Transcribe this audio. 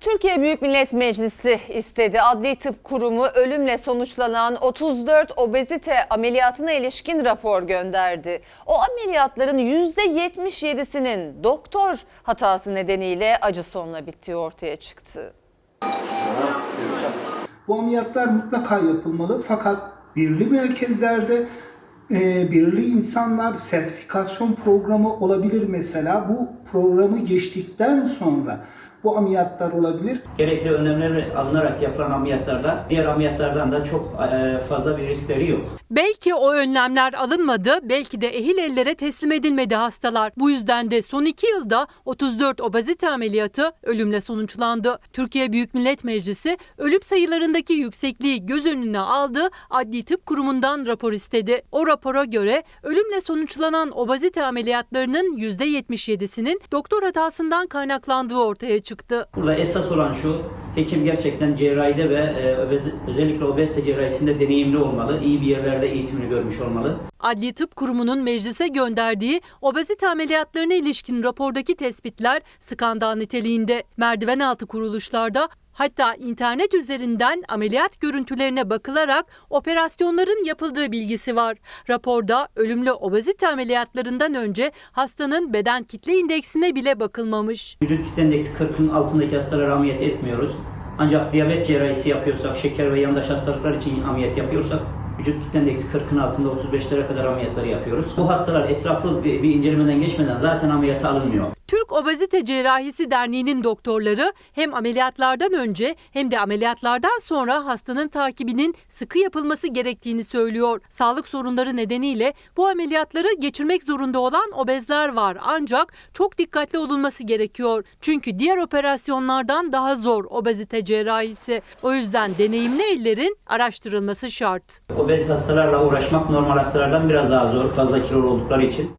Türkiye Büyük Millet Meclisi istedi. Adli Tıp Kurumu ölümle sonuçlanan 34 obezite ameliyatına ilişkin rapor gönderdi. O ameliyatların %77'sinin doktor hatası nedeniyle acı sonla bittiği ortaya çıktı. Bu ameliyatlar mutlaka yapılmalı fakat birli merkezlerde e, birli insanlar sertifikasyon programı olabilir mesela. Bu programı geçtikten sonra bu ameliyatlar olabilir. Gerekli önlemleri alınarak yapılan ameliyatlarda diğer ameliyatlardan da çok e, fazla bir riskleri yok. Belki o önlemler alınmadı, belki de ehil ellere teslim edilmedi hastalar. Bu yüzden de son iki yılda 34 obezite ameliyatı ölümle sonuçlandı. Türkiye Büyük Millet Meclisi ölüm sayılarındaki yüksekliği göz önüne aldı, Adli Tıp Kurumu'ndan rapor istedi. O rapora göre ölümle sonuçlanan obezite ameliyatlarının %77'sinin doktor hatasından kaynaklandığı ortaya çıktı. Burada esas olan şu, hekim gerçekten cerrahide ve e, özellikle obezite cerrahisinde deneyimli olmalı, iyi bir yerlerde eğitimini görmüş olmalı. Adli Tıp Kurumu'nun meclise gönderdiği obezite ameliyatlarına ilişkin rapordaki tespitler skandal niteliğinde. Merdiven altı kuruluşlarda hatta internet üzerinden ameliyat görüntülerine bakılarak operasyonların yapıldığı bilgisi var. Raporda ölümlü obezite ameliyatlarından önce hastanın beden kitle indeksine bile bakılmamış. Vücut kitle indeksi 40'ın altındaki hastalara ameliyat etmiyoruz. Ancak diyabet cerrahisi yapıyorsak, şeker ve yandaş hastalıklar için ameliyat yapıyorsak vücut kitle indeksi 40'ın altında 35'lere kadar ameliyatları yapıyoruz. Bu hastalar etraflı bir, bir incelemeden geçmeden zaten ameliyata alınmıyor. Türk Obezite Cerrahisi Derneği'nin doktorları hem ameliyatlardan önce hem de ameliyatlardan sonra hastanın takibinin sıkı yapılması gerektiğini söylüyor. Sağlık sorunları nedeniyle bu ameliyatları geçirmek zorunda olan obezler var ancak çok dikkatli olunması gerekiyor. Çünkü diğer operasyonlardan daha zor obezite cerrahisi. O yüzden deneyimli ellerin araştırılması şart. Obez hastalarla uğraşmak normal hastalardan biraz daha zor fazla kilolu oldukları için.